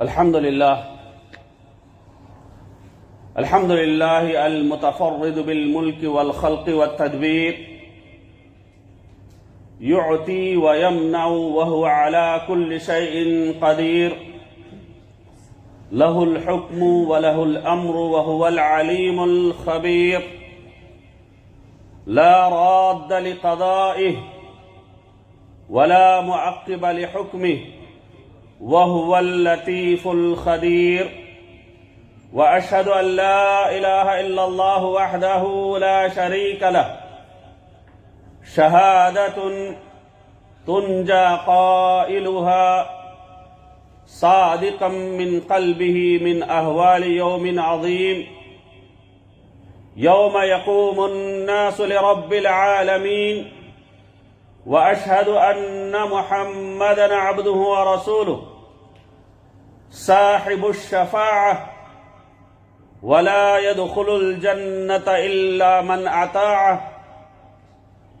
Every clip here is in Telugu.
الحمد لله الحمد لله المتفرد بالملك والخلق والتدبير يعطي ويمنع وهو على كل شيء قدير له الحكم وله الأمر وهو العليم الخبير لا راد لقضائه ولا معقب لحكمه. وهو اللطيف الخبير. وأشهد أن لا إله إلا الله وحده لا شريك له. شهادة تنجى قائلها صادقا من قلبه من أهوال يوم عظيم. يوم يقوم الناس لرب العالمين. وأشهد أن محمدا عبده ورسوله صاحب الشفاعة ولا يدخل الجنة إلا من أطاعه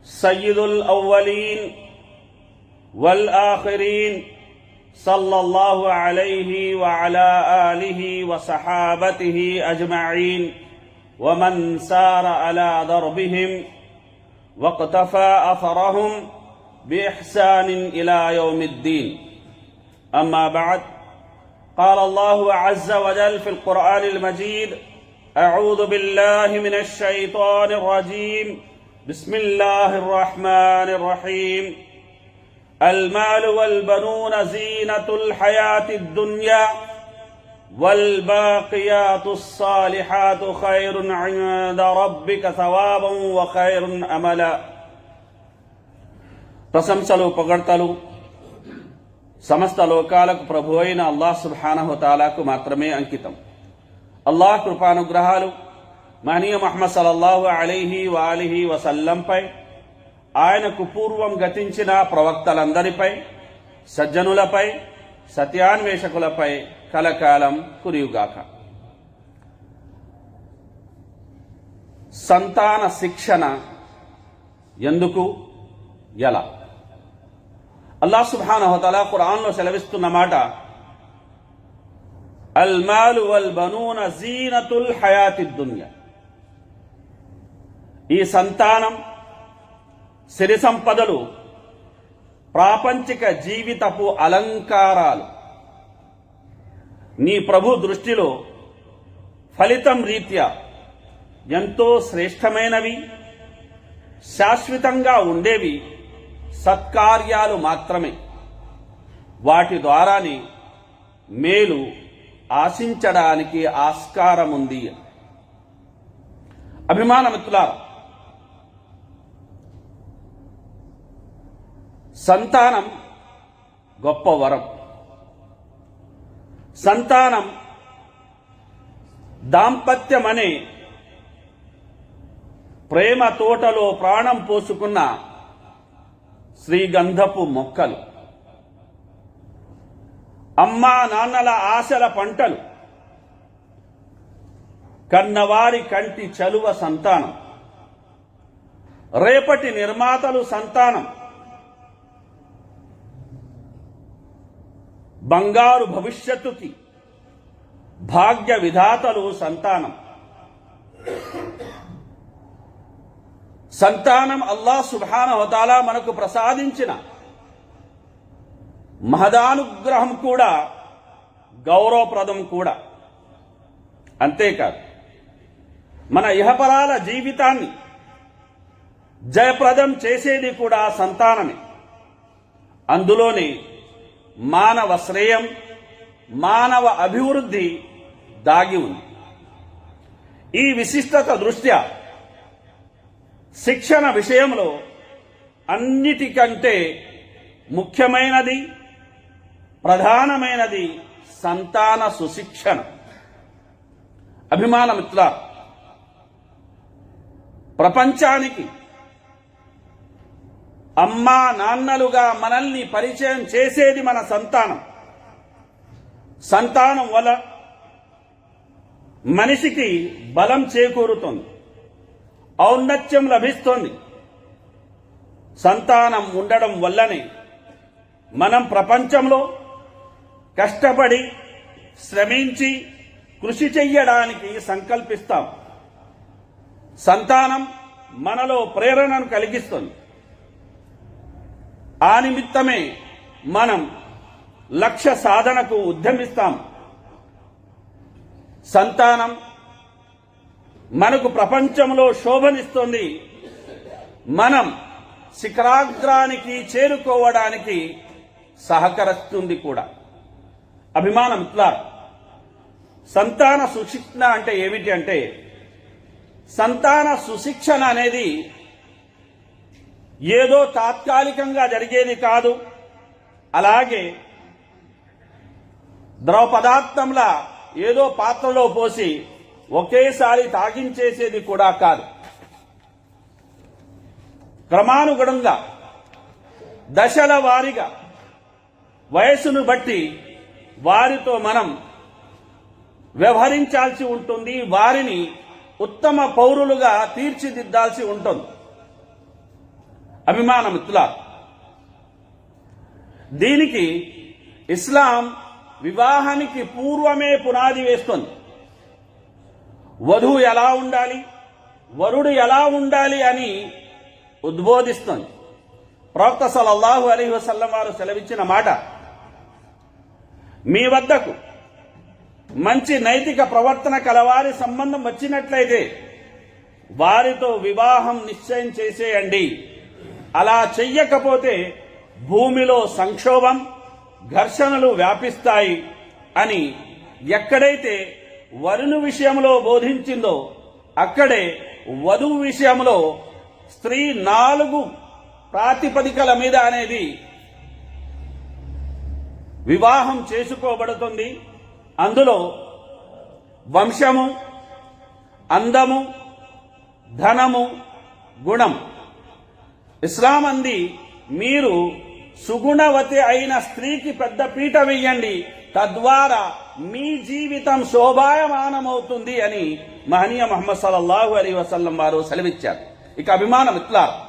سيد الأولين والآخرين صلى الله عليه وعلى آله وصحابته أجمعين ومن سار على دربهم واقتفى أثرهم بإحسان إلى يوم الدين. أما بعد قال الله عز وجل في القرآن المجيد أعوذ بالله من الشيطان الرجيم. بسم الله الرحمن الرحيم. المال والبنون زينة الحياة الدنيا والباقيات الصالحات خير عند ربك ثوابا وخير أملا. ప్రశంసలు పొగడ్తలు సమస్త లోకాలకు ప్రభు అయిన అల్లాహ్ సుబ్హానహుతాలాకు మాత్రమే అంకితం. అల్లాహ్ కృపానుగ్రహాలు మహనీయ మహమ్మద్ సలల్లాహు అలీహి వాలిహి వసల్లంపై ఆయనకు పూర్వం గతించిన ప్రవక్తలందరిపై సజ్జనులపై సత్యాన్వేషకులపై కలకాలం కురియుగాక. సంతాన శిక్షణ ఎందుకు? ఎలా? అల్లా సుబ్హానహుతలా ఖురాన్లో సెలవిస్తున్న మాట అల్ మాలు వల్ బనూన జీనతుల్ హయాతి దునియా. ఈ సంతానం సిరి సంపదలు ప్రాపంచిక జీవితపు అలంకారాలు నీ ప్రభు దృష్టిలో ఫలితం రీత్యా ఎంతో శ్రేష్టమైనవి శాశ్వతంగా ఉండేవి సత్కార్యాలు మాత్రమే. వాటి ద్వారానే మేలు ఆశించడానికి ఆస్కారం ఉంది అభిమాన సంతానం గొప్ప వరం. సంతానం దాంపత్యం అనే ప్రేమ తోటలో ప్రాణం పోసుకున్న శ్రీగంధపు మొక్కలు. అమ్మా నాన్నల ఆశల పంటలు. కన్నవారి కంటి చలువ సంతానం. రేపటి నిర్మాతలు సంతానం. బంగారు భవిష్యత్తుకి భాగ్య విధాతలు సంతానం. సంతానం అల్లా సుభాన హోతాలా మనకు ప్రసాదించిన మహదానుగ్రహం కూడా గౌరవప్రదం కూడా. అంతేకాదు మన ఇహపరాల జీవితాన్ని జయప్రదం చేసేది కూడా సంతానమే. అందులోని మానవ శ్రేయం మానవ అభివృద్ధి దాగి ఉంది. ఈ విశిష్టత దృష్ట్యా శిక్షణ విషయంలో అన్నిటికంటే ముఖ్యమైనది ప్రధానమైనది సంతాన సుశిక్షణ. అభిమాన మిత్ర ప్రపంచానికి అమ్మా నాన్నలుగా మనల్ని పరిచయం చేసేది మన సంతానం. సంతానం వల్ల మనిషికి బలం చేకూరుతుంది. ఔన్నత్యం లభిస్తుంది. సంతానం ఉండడం వల్లనే మనం ప్రపంచంలో కష్టపడి శ్రమించి కృషి చెయ్యడానికి సంకల్పిస్తాం. సంతానం మనలో ప్రేరణను కలిగిస్తుంది. ఆ నిమిత్తమే మనం లక్ష్య సాధనకు ఉద్యమిస్తాం. సంతానం మనకు ప్రపంచంలో శోభనిస్తుంది. మనం శిఖరాగ్రానికి చేరుకోవడానికి సహకరిస్తుంది కూడా. అభిమానం ఇట్లా. సంతాన సుశిక్షణ అంటే ఏమిటి అంటే సంతాన సుశిక్షణ అనేది ఏదో తాత్కాలికంగా జరిగేది కాదు. అలాగే ద్రవ పదార్థంలా ఏదో పాత్రలో పోసి ఒకేసారి తాగించేసేది కూడా కాదు. క్రమానుగుణంగా దశల వారీగా వయసును బట్టి వారితో మనం వ్యవహరించాల్సి ఉంటుంది వారిని ఉత్తమ పౌరులుగా తీర్చిదిద్దాల్సి ఉంటుంది. అభిమానమిత్రుల దీనికి ఇస్లాం వివాహానికి పూర్వమే పునాది వేస్తుంది. వధువు ఎలా ఉండాలి? వరుడు ఎలా ఉండాలి అని ఉద్బోధిస్తుంది. ప్రవక్త సలల్లాహు అలీ వసల్లం వారు సెలవిచ్చిన మాట మీ వద్దకు మంచి నైతిక ప్రవర్తన కలవారి సంబంధం వచ్చినట్లయితే వారితో వివాహం నిశ్చయం చేసేయండి. అలా చెయ్యకపోతే భూమిలో సంక్షోభం ఘర్షణలు వ్యాపిస్తాయి అని ఎక్కడైతే వరుణు విషయంలో బోధించిందో అక్కడే వధువు విషయంలో స్త్రీ నాలుగు ప్రాతిపదికల మీద అనేది వివాహం చేసుకోబడుతుంది. అందులో వంశము అందము ధనము గుణం. ఇస్లాం అంది మీరు సుగుణవతి అయిన స్త్రీకి పెద్ద పీట వెయ్యండి తద్వారా మీ జీవితం శోభాయమానమవుతుంది అని మహనీయ మహమ్మద్ సల్లల్లాహు అలీ వసల్లం వారు సెలవిచ్చారు. ఇక అభిమానం ఇట్లా.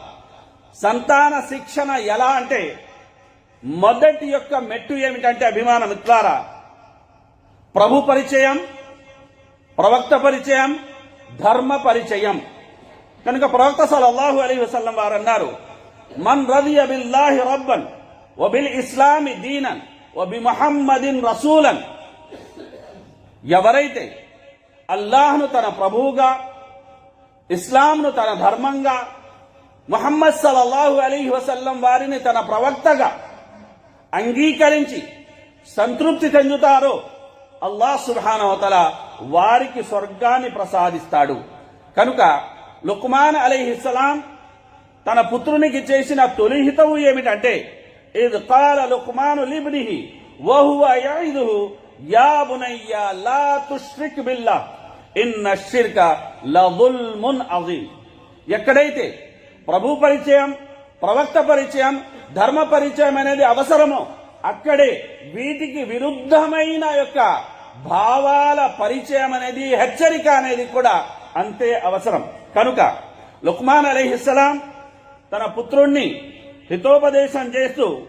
సంతాన శిక్షణ ఎలా అంటే మొదటి యొక్క మెట్టు ఏమిటంటే అభిమానం ఇట్లారా. ప్రభు పరిచయం ప్రవక్త పరిచయం ధర్మ పరిచయం. కనుక ప్రవక్త సల్లల్లాహు అలీ వసల్లం వారు అన్నారు మన్ రదియ బిల్లాహి రబ్బన్ వబిల్ ఇస్లామి దీనన్ వబి మొహమ్మదిన్ రసూలన్. ఎవరైతే అల్లాహ్ను తన ప్రభువుగా ఇస్లాంను తన ధర్మంగా మొహమ్మద్ సలల్లాహు అలీ వసల్లం వారిని తన ప్రవక్తగా అంగీకరించి సంతృప్తి చెందుతారో అల్లాహ్ సుబ్హానవతల వారికి స్వర్గాన్ని ప్రసాదిస్తాడు. కనుక లుక్మాన్ అలీహిస్సలాం తన పుత్రునికి చేసిన తొలి హితవు ఏమిటంటే ఇది قال لقمان لابنه وهو యఇదుహు يا بني لا تشرك بالله ఇన్న షిర్క లజుల్మున్ అజీం ఎక్కడైతే ప్రభు పరిచయం ప్రవక్త పరిచయం ధర్మ పరిచయం అనేది అవసరమో అక్కడే వీటికి విరుద్ధమైన యొక్క భావాల పరిచయం అనేది హెచ్చరిక అనేది కూడా అంతే అవసరం. కనుక లుక్మాన్ అలీహిస్సలాం తన పుత్రుణ్ణి హితోపదేశం చేస్తూ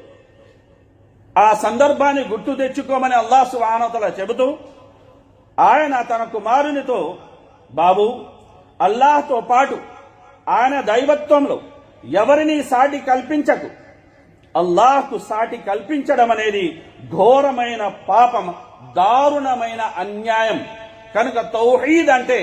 ఆ సందర్భాన్ని గుర్తు తెచ్చుకోమని అల్లాహ్ సువానతల చెబుతూ ఆయన తన కుమారునితో బాబు అల్లాహ్తో పాటు ఆయన దైవత్వంలో ఎవరిని సాటి కల్పించకు. అల్లాహ్కు సాటి కల్పించడం అనేది ఘోరమైన పాపం దారుణమైన అన్యాయం. కనుక తౌహీద్ అంటే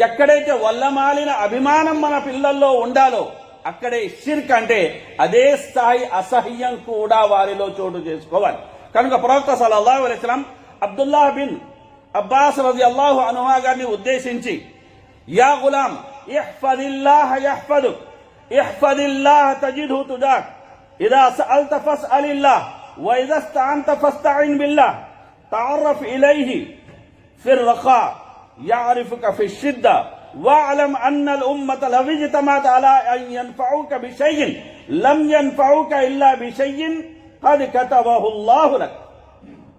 ఎక్కడైతే వల్లమాలిన అభిమానం మన పిల్లల్లో ఉండాలో అక్కడే షిర్క్ అంటే అదే స్థాయి అసహ్యం కూడా వారిలో చోటు చేసుకోవాలి కనుక ప్రవక్త సల్లల్లాహు అలైహి వసల్లం అబ్దుల్లా బిన్ అబ్బాస్ రది అల్లాహు అనుహా గారిని ఉద్దేశించి యా గులాం ఇహ్ఫదిల్లాహ యహ్ఫదు ఇహ్ఫదిల్లాహ తజిద్హు తుజాక్ ఇదా సఅల్త ఫస్అలిల్లాహ్ وإذا استعنت فاستعن بالله تعرف إليه في الرخاء يعرفك في الشدة واعلم أن الأمة لو اجتمعت على أن ينفعوك بشيء لم ينفعوك إلا بشيء قد كتبه الله لك.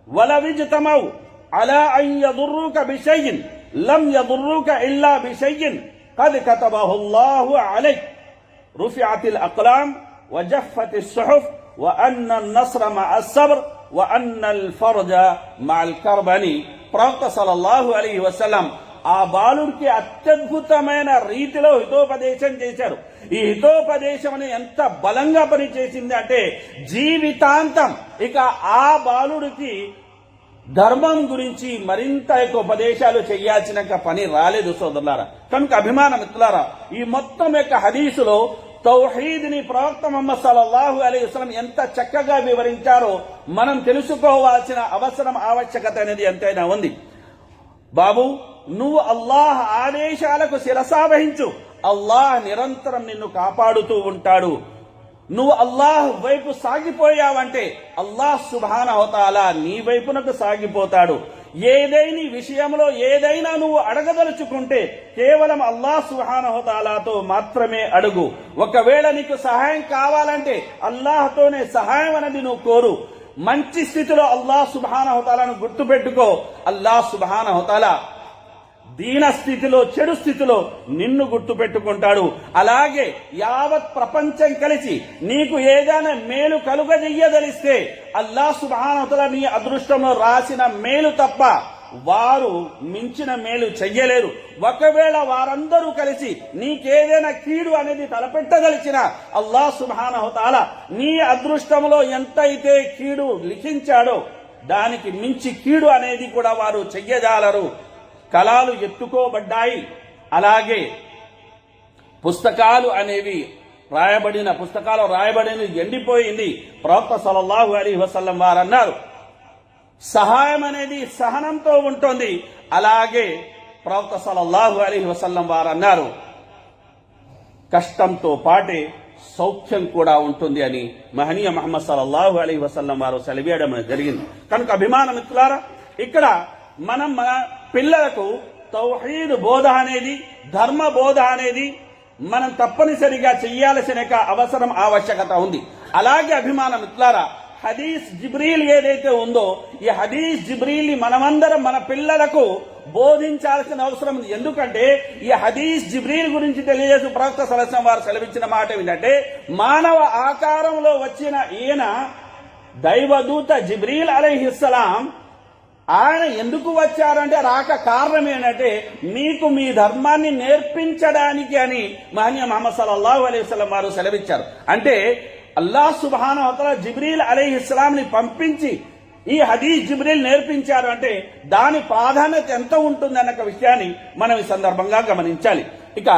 ولو اجتمعوا على أن يضروك بشيء لم يضروك إلا بشيء قد كتبه الله عليك. رفعت الأقلام وجفت الصحف وأن النصر مع الصبر وأن الفرج مع الكربني. صلى الله عليه وسلم ఆ బాలుడికి అత్యద్భుతమైన రీతిలో హితోపదేశం చేశారు ఈ హితోపదేశం అని ఎంత బలంగా పనిచేసింది అంటే జీవితాంతం ఇక ఆ బాలుడికి ధర్మం గురించి మరింత ఎక్కువ ఉపదేశాలు చేయాల్సిన పని రాలేదు సోదరులారా. కనుక అభిమాన మిత్రులారా ఈ మొత్తం యొక్క హదీసులో తౌహీద్ని ప్రవక్త మొహమ్మద్ సల్లల్లాహు అలీ వసలం ఎంత చక్కగా వివరించారో మనం తెలుసుకోవాల్సిన అవసరం ఆవశ్యకత అనేది ఎంతైనా ఉంది. బాబు నువ్వు అల్లాహ్ ఆదేశాలకు శిరసావహించు అల్లాహ్ నిరంతరం నిన్ను కాపాడుతూ ఉంటాడు. నువ్వు అల్లాహ్ వైపు సాగిపోయావంటే అల్లాహ్ సుభాన హోతాలా నీ వైపునకు సాగిపోతాడు. ఏదైనా విషయంలో ఏదైనా నువ్వు అడగదలుచుకుంటే కేవలం అల్లాహ్ సుహాన హోతాలాతో మాత్రమే అడుగు. ఒకవేళ నీకు సహాయం కావాలంటే అల్లాహ్తోనే సహాయం అనేది నువ్వు కోరు. మంచి స్థితిలో అల్లాహ్ సుభాన హోతాలను గుర్తుపెట్టుకో. అల్లాహ్ సుభాన హోతాలా దీన స్థితిలో చెడు స్థితిలో నిన్ను గుర్తు పెట్టుకుంటాడు అలాగే యావత్ ప్రపంచం కలిసి నీకు ఏదైనా మేలు కలుగజెయ్యదలిస్తే అల్లా సుభానతల నీ అదృష్టంలో రాసిన మేలు తప్ప వారు మించిన మేలు చెయ్యలేరు. ఒకవేళ వారందరూ కలిసి నీకేదైనా కీడు అనేది తలపెట్టదలిచిన అల్లా సుహానహుతాల నీ అదృష్టంలో ఎంతైతే కీడు లిఖించాడో దానికి మించి కీడు అనేది కూడా వారు చెయ్యజాలరు. కళాలు ఎత్తుకోబడ్డాయి. అలాగే పుస్తకాలు అనేవి రాయబడిన పుస్తకాలు రాయబడినది ఎండిపోయింది. ప్రవక్త సలల్లాహు అలీ వసల్లం వారు అన్నారు సహాయం అనేది సహనంతో ఉంటుంది. అలాగే ప్రవక్త సలల్లాహు అలీ వసల్లం వారు అన్నారు కష్టంతో పాటే సౌఖ్యం కూడా ఉంటుంది అని మహనీయ మహమ్మద్ సలల్లాహు అలీ వసల్లం వారు సెలవేయడం జరిగింది. కనుక అభిమాన మిత్రులారా ఇక్కడ మనం మన పిల్లలకు తౌహీద్ బోధ అనేది ధర్మ బోధ అనేది మనం తప్పనిసరిగా చేయాల్సిన అవసరం ఆవశ్యకత ఉంది. అలాగే అభిమాన మిత్రులారా హదీస్ జిబ్రీల్ ఏదైతే ఉందో ఈ హదీస్ జిబ్రీల్ మనమందరం మన పిల్లలకు బోధించాల్సిన అవసరం ఉంది. ఎందుకంటే ఈ హదీస్ జిబ్రీల్ గురించి తెలియజేసి ప్రవక్త సలసం వారు సెలవించిన మాట ఏంటంటే మానవ ఆకారంలో వచ్చిన ఈయన దైవదూత జిబ్రీల్ అలైహిస్సలాం ఆయన ఎందుకు వచ్చారంటే రాక కారణం ఏంటంటే మీకు మీ ధర్మాన్ని నేర్పించడానికి అని మహనీయ మహమ్మద్ సల్లాహు అలైహి వారు సెలవిచ్చారు. అంటే అల్లా సుబాన అవతల జిబ్రీల్ అలీ ఇస్లాంని పంపించి ఈ హదీజ్ జిబ్రీల్ నేర్పించారు అంటే దాని ప్రాధాన్యత ఎంత ఉంటుంది అన్న విషయాన్ని మనం ఈ సందర్భంగా గమనించాలి. ఇక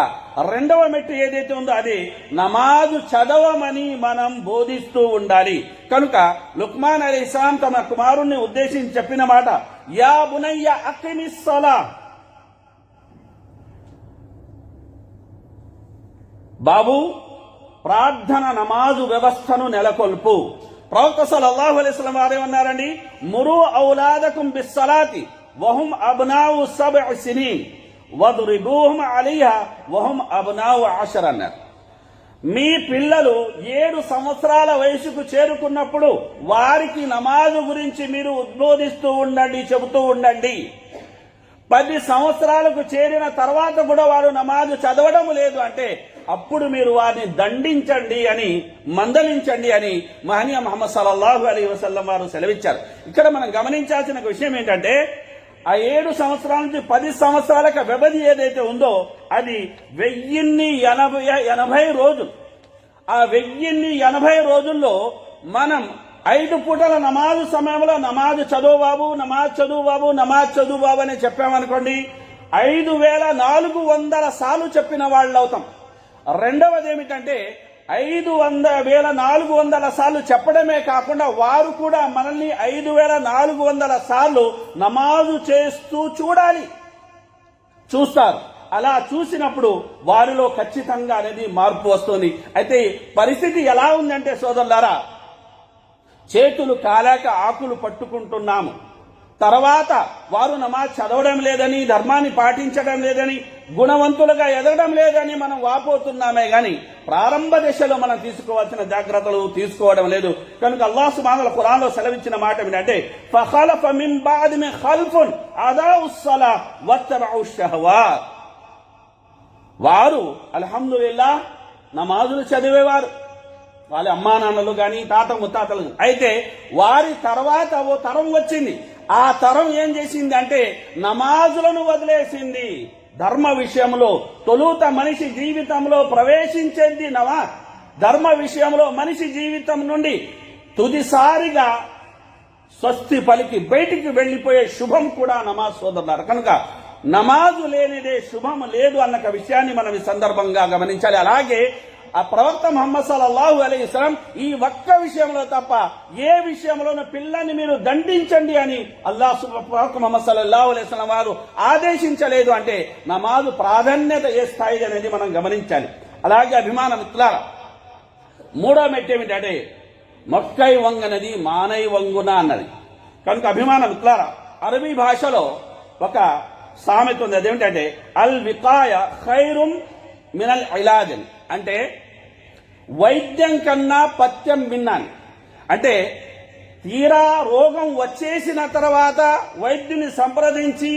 రెండవ మెట్టు ఏదైతే ఉందో అది నమాజు చదవమని మనం బోధిస్తూ ఉండాలి. కనుక లుక్మాన్ అలీ ఇస్లాం తమ కుమారుణ్ణి ఉద్దేశించి చెప్పిన మాట యా బునయ్య అక్కిమిస్సలా బాబు ప్రార్థన నమాజు వ్యవస్థను నెలకొల్పు. ప్రవక్త సల్లల్లాహు అలైహి వసల్లం వారు ఏమన్నారండి మురు ఔలాదకుం బిస్సలాతి వహుం అబ్నావు సబ్ సినీన్. వదురిబూహుం అలీహా వహుం అబ్నావు ఆషర్ అన్నారు. మీ పిల్లలు ఏడు సంవత్సరాల వయసుకు చేరుకున్నప్పుడు వారికి నమాజు గురించి మీరు ఉద్బోధిస్తూ ఉండండి చెబుతూ ఉండండి. పది సంవత్సరాలకు చేరిన తర్వాత కూడా వారు నమాజు చదవడం లేదు అంటే అప్పుడు మీరు వారిని దండించండి అని మందలించండి అని మహనీయ మహమ్మద్ సల్లల్లాహు అలీ వసల్లం వారు సెలవిచ్చారు. ఇక్కడ మనం గమనించాల్సిన విషయం ఏంటంటే ఆ ఏడు సంవత్సరాల నుంచి పది సంవత్సరాలకు వ్యవధి ఏదైతే ఉందో అది వెయ్యిన్ని ఎనభై ఎనభై రోజులు. ఆ వెయ్యిన్ని ఎనభై రోజుల్లో మనం ఐదు పూటల నమాజు సమయంలో నమాజు చదువు బాబు నమాజ్ చదువు బాబు నమాజ్ చదువు బాబు అని చెప్పామనుకోండి ఐదు వేల నాలుగు వందల సార్లు చెప్పిన వాళ్ళు అవుతాం. రెండవది ఏమిటంటే ఐదు వంద వేల నాలుగు వందల సార్లు చెప్పడమే కాకుండా వారు కూడా మనల్ని ఐదు వేల నాలుగు వందల సార్లు నమాజు చేస్తూ చూడాలి. చూస్తారు. అలా చూసినప్పుడు వారిలో ఖచ్చితంగా అనేది మార్పు వస్తుంది. అయితే పరిస్థితి ఎలా ఉందంటే సోదరులారా చేతులు కాలాక ఆకులు పట్టుకుంటున్నాము. తర్వాత వారు నమాజ్ చదవడం లేదని ధర్మాన్ని పాటించడం లేదని గుణవంతులుగా ఎదగడం లేదని మనం వాపోతున్నామే గాని ప్రారంభ దశలో మనం తీసుకోవాల్సిన జాగ్రత్తలు తీసుకోవడం లేదు. కనుక అల్లాహ్ మానల ఖురాన్లో సెలవిచ్చిన మాట ఏంటంటే ఫఖలఫ మిన్ బాది మిన్ ఖల్ఫున్ అదాఉస్ సలా వారు అల్హమ్దులిల్లా నమాజులు చదివేవారు. వాళ్ళ అమ్మా నాన్నలు కానీ తాత ముత్తాతలు. అయితే వారి తర్వాత ఓ తరం వచ్చింది. ఆ తరం ఏం చేసింది అంటే నమాజులను వదిలేసింది. ధర్మ విషయంలో తొలుత మనిషి జీవితంలో ప్రవేశించేది నమాజ్. ధర్మ విషయంలో మనిషి జీవితం నుండి తుదిసారిగా స్వస్తి పలికి బయటికి వెళ్ళిపోయే శుభం కూడా నమాజ్ సోదరులారు. కనుక నమాజు లేనిదే శుభం లేదు అన్న విషయాన్ని మనం ఈ సందర్భంగా గమనించాలి. అలాగే ఆ ప్రవక్త మహమ్మద్ సల్లల్లాహు అలీ ఇస్లాం ఈ ఒక్క విషయంలో తప్ప ఏ విషయంలోనూ పిల్లల్ని మీరు దండించండి అని అల్లాహ్ ప్రవక్త మహమ్మద్ సల్లాహు అలీ ఇస్లాం వారు ఆదేశించలేదు అంటే నమాజు ప్రాధాన్యత ఏ స్థాయి అనేది మనం గమనించాలి. అలాగే అభిమాన మిత్రులారా మూడో మెట్టు ఏమిటంటే మొక్కై వంగనది మానై వంగున అన్నది. కనుక అభిమాన మిత్రులారా అరబీ భాషలో ఒక సామెత ఉంది. అదేమిటంటే అల్ వికాయ ఖైరుం మినల్ ఇలాజన్. అంటే వైద్యం కన్నా పథ్యం విన్నాను. అంటే తీరా రోగం వచ్చేసిన తర్వాత వైద్యుని సంప్రదించి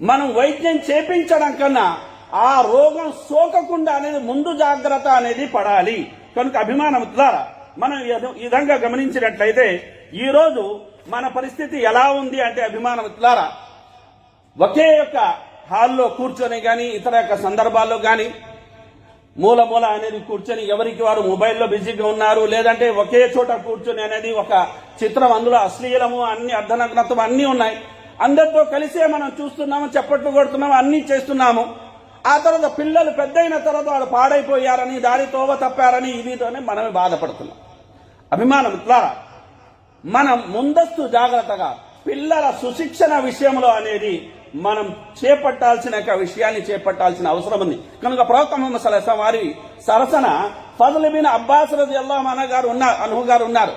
మనం వైద్యం చేపించడం కన్నా ఆ రోగం సోకకుండా అనేది ముందు జాగ్రత్త అనేది పడాలి. కనుక అభిమానం ద్వారా మనం ఈ విధంగా గమనించినట్లయితే ఈరోజు మన పరిస్థితి ఎలా ఉంది అంటే అభిమానం ద్వారా ఒకే యొక్క హాల్లో కూర్చొని కానీ ఇతర యొక్క సందర్భాల్లో కానీ మూల మూల అనేది కూర్చొని ఎవరికి వారు మొబైల్లో బిజీగా ఉన్నారు లేదంటే ఒకే చోట కూర్చొని అనేది ఒక చిత్రం. అందులో అశ్లీలము అన్ని అర్ధనగ్నత్వం అన్నీ ఉన్నాయి. అందరితో కలిసే మనం చూస్తున్నాము చప్పట్లు కొడుతున్నాము అన్నీ చేస్తున్నాము. ఆ తర్వాత పిల్లలు పెద్దయిన తర్వాత వాడు పాడైపోయారని దారి తోవ తప్పారని ఇదితోనే మనమే బాధపడుతున్నాం. అభిమానం ఇట్లా. మనం ముందస్తు జాగ్రత్తగా పిల్లల సుశిక్షణ విషయంలో అనేది మనం చేపట్టాల్సిన ఒక విషయాన్ని చేపట్టాల్సిన అవసరం ఉంది. కనుక ప్రవక్త ముహమ్మద్ సలహా వారి సరసన ఫజల్ బిన్ అబ్బాస్ రజి అల్లాహ్ గారు ఉన్నారు అనుహు గారు ఉన్నారు.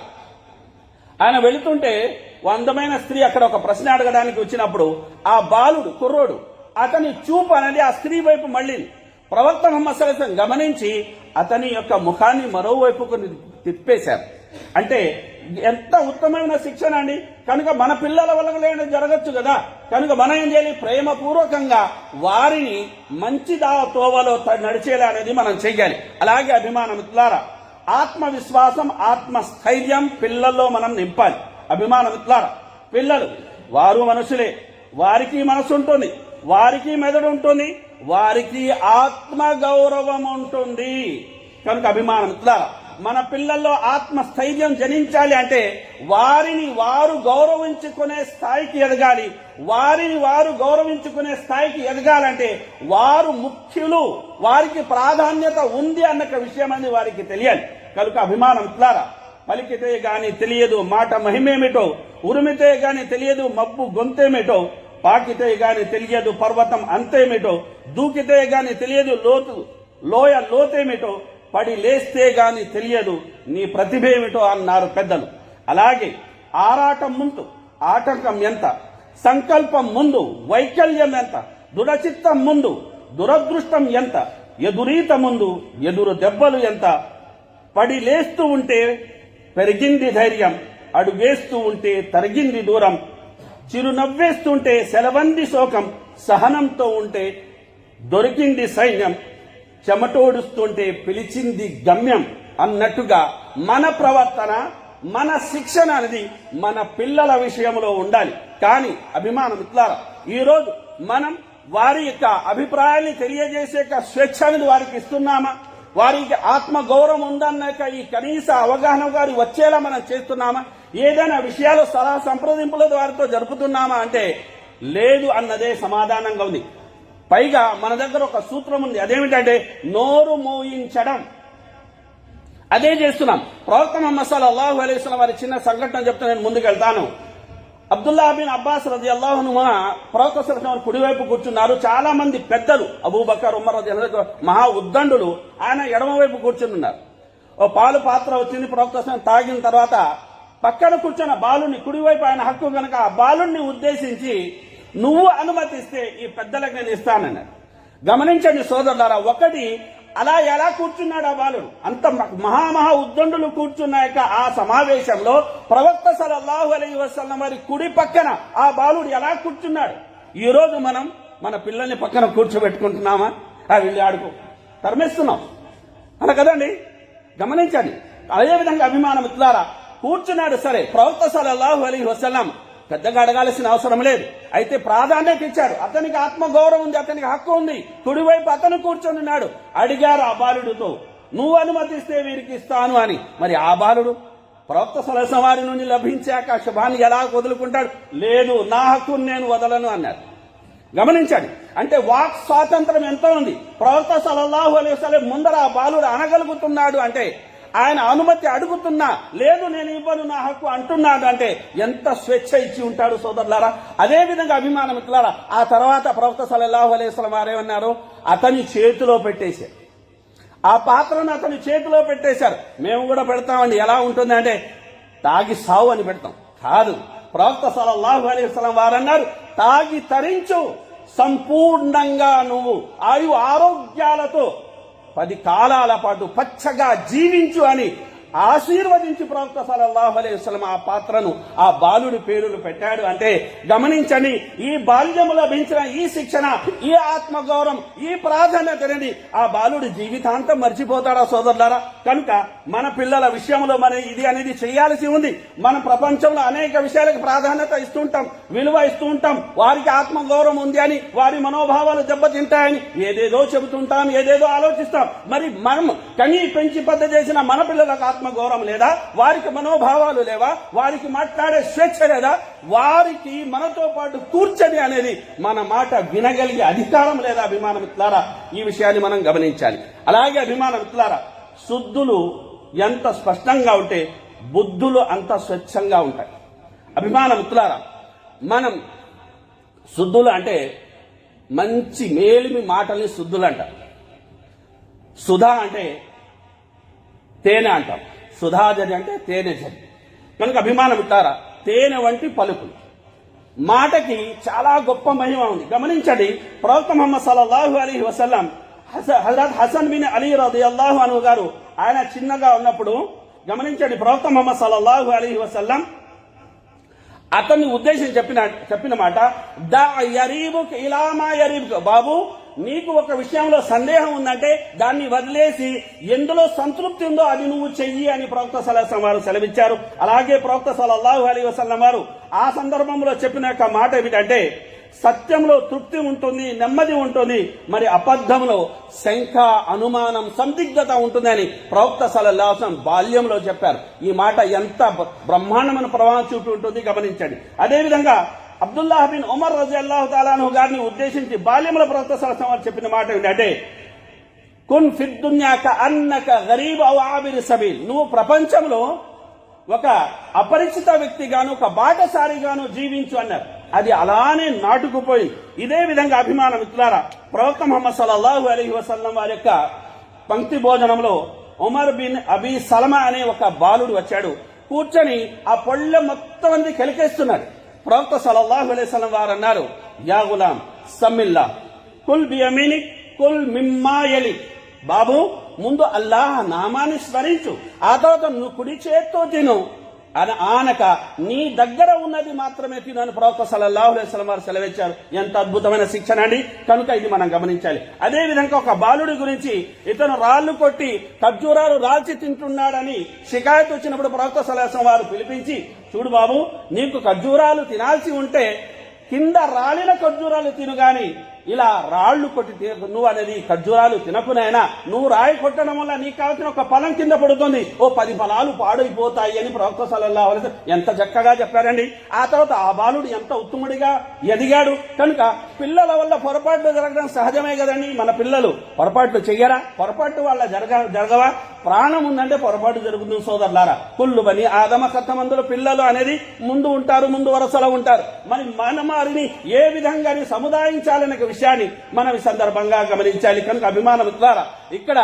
ఆయన వెళుతుంటే ఓ అందమైన స్త్రీ అక్కడ ఒక ప్రశ్న అడగడానికి వచ్చినప్పుడు ఆ బాలుడు కుర్రోడు అతని చూపు అనేది ఆ స్త్రీ వైపు మళ్ళీ ప్రవక్త ముహమ్మద్ సల్లాహం గమనించి అతని యొక్క ముఖాన్ని మరోవైపుకు తిప్పేశారు. అంటే ఎంత ఉత్తమమైన శిక్షణ అండి. కనుక మన పిల్లల వల్ల జరగచ్చు కదా. కనుక మనం ఏం చేయాలి ప్రేమపూర్వకంగా వారిని మంచి దా తోవలో నడిచేలా అనేది మనం చెయ్యాలి. అలాగే అభిమానం ఇట్లారా ఆత్మవిశ్వాసం ఆత్మస్థైర్యం పిల్లల్లో మనం నింపాలి. అభిమానం ఇట్లారా పిల్లలు వారు మనుషులే. వారికి మనసు ఉంటుంది వారికి మెదడు ఉంటుంది వారికి ఆత్మ గౌరవం ఉంటుంది. కనుక అభిమానం ఇట్లారా మన పిల్లల్లో ఆత్మస్థైర్యం జనించాలి అంటే వారిని వారు గౌరవించుకునే స్థాయికి ఎదగాలి. వారిని వారు గౌరవించుకునే స్థాయికి ఎదగాలంటే వారు ముఖ్యులు వారికి ప్రాధాన్యత ఉంది అన్న విషయం అనేది వారికి తెలియాలి. కనుక అభిమానం ఇట్లారా పలికితే గాని తెలియదు మాట మహిమేమిటో ఉరిమితే గాని తెలియదు మబ్బు గొంతేమిటో పాకితే గాని తెలియదు పర్వతం అంతేమిటో దూకితే గాని తెలియదు లోతు లోయ లోతేమిటో పడి లేస్తే గాని తెలియదు నీ ప్రతిభ ఏమిటో అన్నారు పెద్దలు. అలాగే ఆరాటం ముందు ఆటంకం ఎంత? సంకల్పం ముందు వైకల్యం ఎంత? దురచిత్తం ముందు దురదృష్టం ఎంత? ఎదురీత ముందు ఎదురు దెబ్బలు ఎంత? పడి లేస్తూ ఉంటే పెరిగింది ధైర్యం అడుగేస్తూ ఉంటే తరిగింది దూరం. చిరునవ్వేస్తుంటే సెలవంది శోకం సహనంతో ఉంటే దొరికింది సైన్యం. చెమటోడుస్తుంటే పిలిచింది గమ్యం అన్నట్టుగా మన ప్రవర్తన మన శిక్షణ అనేది మన పిల్లల విషయంలో ఉండాలి. కానీ అభిమానం ఇట్లారా ఈరోజు మనం వారి యొక్క అభిప్రాయాన్ని తెలియజేసే యొక్క స్వేచ్ఛ అనేది వారికి ఇస్తున్నామా? వారికి ఆత్మ గౌరవం ఉందన్నాక ఈ కనీస అవగాహన గారి వచ్చేలా మనం చేస్తున్నామా? ఏదైనా విషయాలు సలహా సంప్రదింపుల వారితో జరుపుతున్నామా అంటే లేదు అన్నదే సమాధానంగా ఉంది. పైగా మన దగ్గర ఒక సూత్రం ఉంది. అదేమిటంటే నోరు మోయించడం. అదే చేస్తున్నాం. ప్రవక్త మసాల్ సల్లల్లాహు అలైహి వారి చిన్న సంఘటన చెప్తే నేను ముందుకెళ్తాను. అబ్దుల్లా బిన్ అబ్బాస్ రజి అల్లాహునుమా ప్రవక్త సలహం కుడివైపు కూర్చున్నారు. చాలా మంది పెద్దలు అబూబకర్ ఉమర్ రజి మహా ఉద్దండులు ఆయన ఎడమవైపు కూర్చుని ఉన్నారు ఓ పాలు పాత్ర వచ్చింది ప్రవక్త సలహం తాగిన తర్వాత పక్కన కూర్చున్న బాలుని కుడివైపు ఆయన హక్కు కనుక ఆ బాలుని ఉద్దేశించి నువ్వు అనుమతిస్తే ఈ పెద్దలకు నేను ఇస్తానన్నాడు. గమనించండి సోదరులారా ఒకటి అలా ఎలా కూర్చున్నాడు ఆ బాలుడు? అంత మహామహా ఉద్దండులు కూర్చున్నాక ఆ సమావేశంలో ప్రవక్త సలల్లాహు అలీ వసల్లం వారి కుడి పక్కన ఆ బాలుడు ఎలా కూర్చున్నాడు? ఈ రోజు మనం మన పిల్లల్ని పక్కన కూర్చోబెట్టుకుంటున్నామా? అది వెళ్ళి ఆడుకో. తరిమేస్తున్నాం. అలా కదండి? గమనించండి. అదేవిధంగా అభిమానం ఇట్లారా కూర్చున్నాడు సరే ప్రవక్త సలల్లాహు అలీ వసలం పెద్దగా అడగాల్సిన అవసరం లేదు. అయితే ప్రాధాన్యత ఇచ్చారు. అతనికి ఆత్మగౌరవం ఉంది అతనికి హక్కు ఉంది. కుడివైపు అతను కూర్చొని ఉన్నాడు. అడిగారు ఆ బాలుడితో నువ్వు అనుమతిస్తే వీరికి ఇస్తాను అని. మరి ఆ బాలుడు ప్రవక్త సలస వారి నుండి లభించాక శుభాన్ని ఎలా వదులుకుంటాడు? లేదు నా హక్కును నేను వదలను అన్నాడు గమనించండి అంటే వాక్ స్వాతంత్రం ఎంత ఉంది? ప్రవక్త సలల్లాహు అలైహి ముందర ఆ బాలుడు అనగలుగుతున్నాడు అంటే ఆయన అనుమతి అడుగుతున్నా లేదు నేను ఇవ్వను నా హక్కు అంటున్నాడు అంటే ఎంత స్వేచ్ఛ ఇచ్చి ఉంటాడు సోదరులారా? అదే విధంగా అభిమానం మిత్రులారా ఆ తర్వాత ప్రవక్త సలల్లాహు అలైహి వారేమన్నారు అతని చేతిలో పెట్టేశారు. ఆ పాత్రను అతని చేతిలో పెట్టేశారు. మేము కూడా పెడతామండి. ఎలా ఉంటుంది అంటే తాగి సావు అని పెడతాం. కాదు. ప్రవక్త సలల్లాహు అలైహి వారన్నారు తాగి తరించు. సంపూర్ణంగా నువ్వు. ఆయు ఆరోగ్యాలతో పది కాలాల పాటు పచ్చగా జీవించు అని ఆశీర్వదించి ప్రవక్త సలల్లాహు అలైవలం ఆ పాత్రను ఆ బాలుడి పేరును పెట్టాడు. అంటే గమనించండి ఈ బాల్యము లభించిన ఈ శిక్షణ ఈ ఆత్మగౌరవం ఈ ప్రాధాన్యతని ఆ బాలుడి జీవితాంతం మర్చిపోతాడా సోదరులారా? కనుక మన పిల్లల విషయంలో మన ఇది అనేది చేయాల్సి ఉంది. మన ప్రపంచంలో అనేక విషయాలకు ప్రాధాన్యత ఇస్తుంటాం విలువ ఇస్తూ ఉంటాం వారికి ఆత్మగౌరవం ఉంది అని వారి మనోభావాలు దెబ్బతింటాయని ఏదేదో చెబుతుంటాం ఏదేదో ఆలోచిస్తాం. మరి మనం కనీ పెంచి పెద్ద చేసిన మన పిల్లలకు ఆత్మగౌరవం లేదా? వారికి మనోభావాలు లేవా? వారికి మాట్లాడే స్వేచ్ఛ లేదా? వారికి మనతో పాటు కూర్చొని అనేది మన మాట వినగలిగే అధికారం లేదా అభిమాన మిత్రులారా? ఈ విషయాన్ని మనం గమనించాలి. అలాగే అభిమాన మిత్రులారా శుద్ధులు ఎంత స్పష్టంగా ఉంటే బుద్ధులు అంత స్వచ్ఛంగా ఉంటాయి. అభిమాన మిత్రులారా మనం శుద్ధులు అంటే మంచి మేలిమి మాటల్ని శుద్ధులు అంటారు. సుధా అంటే తేనె అంటాం. సుధాజరి అంటే తేనె జరి కనుక అభిమానం ఇస్తారా తేనె వంటి పలుకులు. మాటకి చాలా గొప్ప మహిమ ఉంది. గమనించండి ప్రవక్త ముహమ్మద్ సల్లాహు అలీ వసల్లం హస- హజరత్ హసన్ బిన్ అలీ రదియల్లాహు అను గారు ఆయన చిన్నగా ఉన్నప్పుడు గమనించండి ప్రవక్త ముహమ్మద్ సల్లాహు అలీ వసల్లం అతన్ని ఉద్దేశం చెప్పిన చెప్పిన మాట ద యరీబుక్ ఇలామా యరీబుక్. బాబు నీకు ఒక విషయంలో సందేహం ఉందంటే దాన్ని వదిలేసి ఎందులో సంతృప్తి ఉందో అది నువ్వు చెయ్యి అని ప్రవక్త సలహసం వారు సెలవిచ్చారు. అలాగే ప్రవక్త సలల్లాహు అలీ వసల్లం వారు ఆ సందర్భంలో చెప్పిన యొక్క మాట ఏమిటంటే సత్యంలో తృప్తి ఉంటుంది నెమ్మది ఉంటుంది మరి అబద్ధంలో శంఖ అనుమానం సందిగ్ధత ఉంటుందని ప్రవక్త సలల్లాహం బాల్యంలో చెప్పారు. ఈ మాట ఎంత బ్రహ్మాండమైన ప్రవాహం చూపి ఉంటుంది గమనించండి. అదేవిధంగా అబ్దుల్లాహ్ బిన్ ఉమర్ రజీ అల్లాహు తాలాను గారిని ఉద్దేశించి బాల్యముల ప్రవక్త సలహం వారు చెప్పిన మాట ఏంటంటే కున్ ఫిద్దున్యాక అన్నక గరీబ్ అవు ఆబిరి సబీల్. నువ్వు ప్రపంచంలో ఒక అపరిచిత వ్యక్తిగాను ఒక బాటసారిగాను జీవించు అన్నారు. అది అలానే నాటుకుపోయి ఇదే విధంగా అభిమాన మిత్రులారా ప్రవక్త మొహమ్మద్ సల్లల్లాహు అలీ వసల్లం వారి యొక్క పంక్తి భోజనంలో ఉమర్ బిన్ అబీ సలమా అనే ఒక బాలుడు వచ్చాడు. కూర్చొని ఆ పొళ్ళ మొత్తం అంది కెలికేస్తున్నాడు ప్రవక్త సలల్లాహు అలైస్లం వారు అన్నారు యా గులాం సమ్మిల్లా కుల్ బియమిని కుల్ మిమ్మాయలి బాబు ముందు అల్లాహ్ నామాన్ని స్మరించు ఆ తర్వాత నువ్వు కుడి చేత్తో తిను. అని ఆనక నీ దగ్గర ఉన్నది మాత్రమే తిను అని ప్రవక్త సల్లల్లాహు అలైస్లం వారు సెలవిచ్చారు. ఎంత అద్భుతమైన శిక్షణ అండి కనుక ఇది మనం గమనించాలి. అదే విధంగా ఒక బాలుడి గురించి ఇతను రాళ్ళు కొట్టి ఖర్జూరాలు రాల్చి తింటున్నాడని షికాయత్ వచ్చినప్పుడు ప్రవక్త సలహం వారు పిలిపించి చూడు బాబు నీకు ఖర్జూరాలు తినాల్సి ఉంటే కింద రాలిన ఖర్జూరాలు తిను గాని ఇలా రాళ్ళు కొట్టి నువ్వు అనేది ఖర్జూరాలు తినకునైనా నువ్వు రాయి కొట్టడం వల్ల నీకు కావాల్సిన ఒక ఫలం కింద పడుతుంది. ఓ పది ఫలాలు పాడైపోతాయి అని ప్రవక్త సల్లల్లాహు ఎంత చక్కగా చెప్పారండి. ఆ తర్వాత ఆ బాలుడు ఎంత ఉత్తముడిగా ఎదిగాడు. కనుక పిల్లల వల్ల పొరపాట్లు జరగడం సహజమే కదండి. మన పిల్లలు పొరపాట్లు చెయ్యరా? పొరపాటు వాళ్ళ జరగ జరగవా? ప్రాణం ఉందంటే పొరపాటు జరుగుతుంది సోదరులారా. కుళ్ళు బని ఆదమ కథమందుల పిల్లలు అనేది ముందు ఉంటారు ముందు వరుసలో ఉంటారు. మరి మన మారిని ఏ విధంగా సముదాయించాలనే ఒక విషయాన్ని మనం ఈ సందర్భంగా గమనించాలి. కనుక అభిమానం ద్వారా ఇక్కడ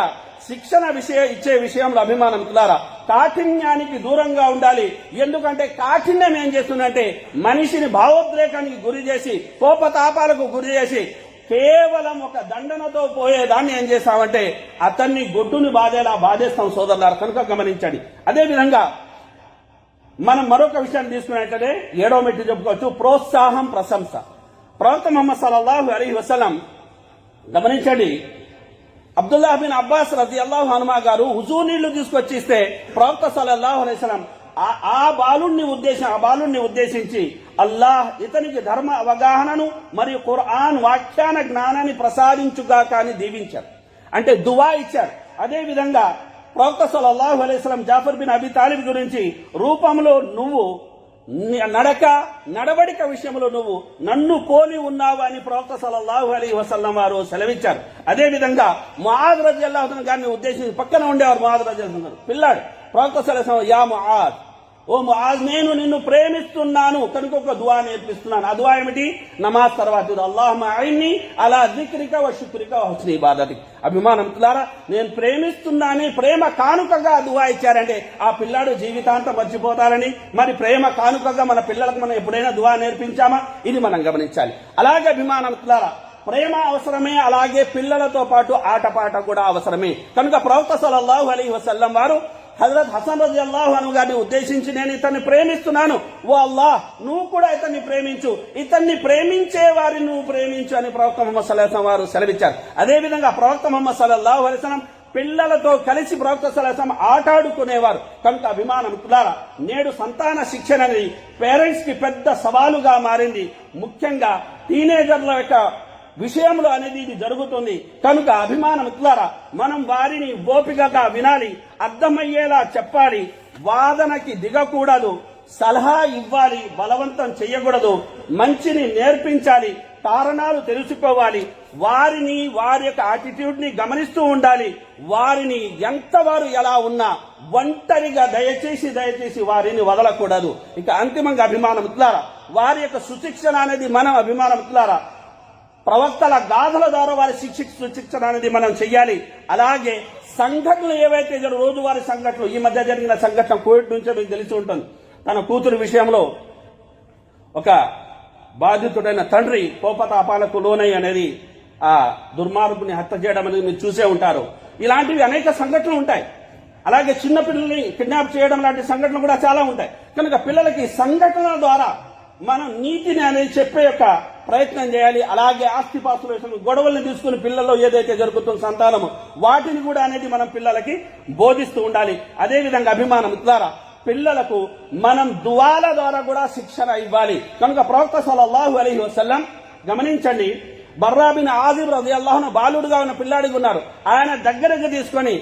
శిక్షణ విషయ ఇచ్చే విషయంలో అభిమానం ద్వారా కాఠిన్యానికి దూరంగా ఉండాలి. ఎందుకంటే కాఠిన్యం ఏం చేస్తుందంటే మనిషిని భావోద్రేకానికి గురి చేసి కోపతాపాలకు గురి చేసి కేవలం ఒక దండనతో పోయేదాన్ని ఏం చేస్తామంటే అతన్ని గొడ్డుని బాధేలా బాధేస్తాం సోదరులారు. కనుక గమనించండి. అదేవిధంగా మనం మరొక విషయాన్ని తీసుకున్నట్లయితే ఏడో మెట్టు చెప్పుకోవచ్చు. ప్రోత్సాహం ప్రశంస. ప్రవక్త మహమ్మద్ సల్లాహు అలీ వసలం గమనించండి. అబ్దుల్లా బిన్ అబ్బాస్ రజీ అల్లాహు హనుమా గారు హుజూ నీళ్ళు తీసుకొచ్చి ఇస్తే ప్రవక్త సల్లల్లాహు అలైస్లం ఆ బాలుణ్ణి ఉద్దేశం ఆ బాలుణ్ణి ఉద్దేశించి అల్లాహ్ ఇతనికి ధర్మ అవగాహనను మరియు ఖురాన్ వాఖ్యాన జ్ఞానాన్ని ప్రసాదించుగాక అని దీవించారు. అంటే దువా ఇచ్చారు. అదేవిధంగా ప్రవక్త సల్లల్లాహు అలైస్లం జాఫర్ బిన్ అబి తాలిబ్ గురించి రూపంలో నువ్వు నడక నడవడిక విషయంలో నువ్వు నన్ను పోలి ఉన్నావు అని ప్రవక్త సల్లల్లాహు అలీ వసల్లం వారు సెలవిచ్చారు. అదే విధంగా ముఆద్ గారిని ఉద్దేశించి పక్కన ఉండేవారు మహాద్ రజల్ పిల్లాడు ప్రవక్త సలహం యా మహాద్ ఓ ముఆద్ నేను నిన్ను ప్రేమిస్తున్నాను. కనుక ఒక దువా నేర్పిస్తున్నాను. ఆ దువా ఏమిటి? నమాజ్ తర్వాత అల్లాహ్ ఆయన్ని అలా దిక్రిక వ శుక్రిక వ హుస్ని ఇబాదతి. అభిమానం ద్వారా నేను ప్రేమిస్తున్నానని ప్రేమ కానుకగా దువా ఇచ్చారంటే ఆ పిల్లాడు జీవితాంతం మర్చిపోతారని. మరి ప్రేమ కానుకగా మన పిల్లలకు మనం ఎప్పుడైనా దువా నేర్పించామా? ఇది మనం గమనించాలి. అలాగే అభిమానం ద్వారా ప్రేమ అవసరమే అలాగే పిల్లలతో పాటు ఆటపాట కూడా అవసరమే. కనుక ప్రవక్త సల్లల్లాహు అలీ వసల్లం వారు హజరత్ హసన్ రజి అల్లాహు గారిని ఉద్దేశించి నేను ఇతన్ని ప్రేమిస్తున్నాను. ఓ అల్లాహ్ నువ్వు కూడా ఇతన్ని ప్రేమించు. ఇతన్ని ప్రేమించే వారిని నువ్వు ప్రేమించు అని ప్రవక్త మొహమ్మద్ సల్లాహం వారు సెలవిచ్చారు. అదేవిధంగా ప్రవక్త మొహమ్మద్ సల్లల్లాహు అలైస్లం పిల్లలతో కలిసి ప్రవక్త సలహం ఆటాడుకునేవారు. కనుక అభిమానం కులారా నేడు సంతాన శిక్షణ అనేది పేరెంట్స్కి పెద్ద సవాలుగా మారింది. ముఖ్యంగా టీనేజర్ల యొక్క విషయంలో అనేది ఇది జరుగుతుంది. కనుక అభిమానం ఇట్లారా మనం వారిని ఓపికగా వినాలి అర్థమయ్యేలా చెప్పాలి వాదనకి దిగకూడదు సలహా ఇవ్వాలి బలవంతం చేయకూడదు మంచిని నేర్పించాలి కారణాలు తెలుసుకోవాలి వారిని వారి యొక్క యాటిట్యూడ్ని గమనిస్తూ ఉండాలి వారిని ఎంత వారు ఎలా ఉన్నా ఒంటరిగా దయచేసి దయచేసి వారిని వదలకూడదు. ఇక అంతిమంగా అభిమానం ఇట్లారా వారి యొక్క సుశిక్షణ అనేది మనం అభిమానం ఇట్లారా ప్రవక్తల గాథల ద్వారా వారి శిక్ష శిక్షణ అనేది మనం చెయ్యాలి. అలాగే సంఘటనలు ఏవైతే రోజువారి సంఘటనలు ఈ మధ్య జరిగిన సంఘటన కోవిడ్ నుంచే మీకు తెలిసి ఉంటుంది. తన కూతురు విషయంలో ఒక బాధితుడైన తండ్రి కోపతాపాలకు లోనై అనేది ఆ దుర్మార్గుని హత్య చేయడం అనేది మీరు చూసే ఉంటారు. ఇలాంటివి అనేక సంఘటనలు ఉంటాయి. అలాగే చిన్నపిల్లల్ని కిడ్నాప్ చేయడం లాంటి సంఘటనలు కూడా చాలా ఉంటాయి. కనుక పిల్లలకి సంఘటనల ద్వారా మనం నీతిని అనేది చెప్పే యొక్క ప్రయత్నం చేయాలి. అలాగే ఆస్తిపాస్తుల విషయంలో గొడవలను తీసుకుని పిల్లల్లో ఏదైతే జరుగుతుందో సంతానము వాటిని కూడా అనేది మనం పిల్లలకి బోధిస్తూ ఉండాలి. అదేవిధంగా అభిమానం ద్వారా పిల్లలకు మనం దువాల ద్వారా కూడా శిక్షణ ఇవ్వాలి. కనుక ప్రవక్త సల్లల్లాహు అలీ వసల్లం గమనించండి. బర్రాబిన్ ఆజిబ్ రజి అల్లాహును బాలుడుగా ఉన్న పిల్లాడిగా ఉన్నారు ఆయన దగ్గరకు తీసుకొని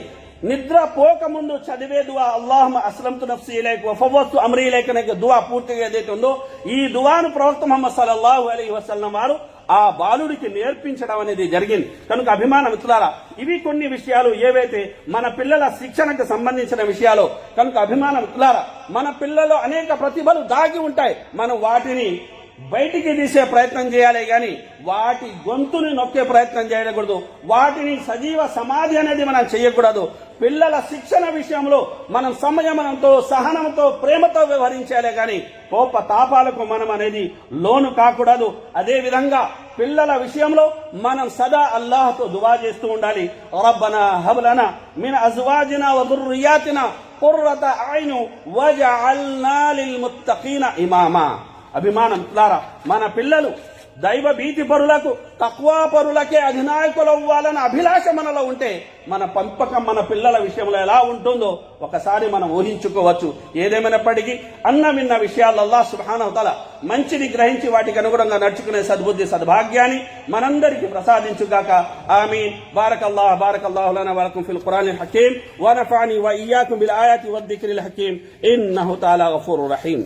నిద్ర పోకముందు చదివే దువా అల్లాహ్ అస్లంతు నఫ్సీ ఇలైక్ వఫవత్తు అమ్రీ ఇలైక్ అనే దువా పూర్తిగా ఏదైతే ఉందో ఈ దువాను ప్రవక్త మహమ్మద్ సల్లల్లాహు అలీ వసల్లం వారు ఆ బాలుడికి నేర్పించడం అనేది జరిగింది. కనుక అభిమాన మిత్రులారా ఇవి కొన్ని విషయాలు ఏవైతే మన పిల్లల శిక్షణకు సంబంధించిన విషయాలు కనుక అభిమాన మిత్రులారా మన పిల్లలు అనేక ప్రతిభలు దాగి ఉంటాయి. మనం వాటిని బయటికి తీసే ప్రయత్నం చేయాలి కానీ వాటి గొంతుని నొక్కే ప్రయత్నం చేయకూడదు. వాటిని సజీవ సమాధి అనేది మనం చేయకూడదు పిల్లల శిక్షణ విషయంలో మనం సంయమనంతో సహనంతో ప్రేమతో వ్యవహరించాలే కానీ కోప తాపాలకు మనం అనేది లోను కాకూడదు. అదే విధంగా పిల్లల విషయంలో మనం సదా అల్లాహతో దువా చేస్తూ ఉండాలి. రబ్బన హబలన మిన అజ్వాజిన వదుర్రియాతిన దుర్రియాతినా కుర్రత ఐను వజఅల్నా లిల్ ముత్తఖీన ఇమామా. అభిమానం. ద్వారా మన పిల్లలు దైవ భీతి పరులకు తక్కువ పరులకే అధినాయకులు అవ్వాలని అభిలాష మనలో ఉంటే మన పంపకం మన పిల్లల విషయంలో ఎలా ఉంటుందో ఒకసారి మనం ఊహించుకోవచ్చు. ఏదేమైనప్పటికీ అన్న విన్న విషయాలల్లా సుభానవతల మంచిని గ్రహించి వాటికి అనుగుణంగా నడుచుకునే సద్బుద్ధి సద్భాగ్యాన్ని మనందరికీ ప్రసాదించుగాక. ఆమీన్. బారకల్లాహ్ అల్లాహ్ బారక్ లనా వలకుం ఫిల్ ఖురానిల్ హకీమ్ వనఫాని వ ఇయ్యాకుం బిల్ ఆయాతి వద్దిక్రిల్ హకీమ్ ఇన్నహు తాలా గఫూరుర్ రహీమ్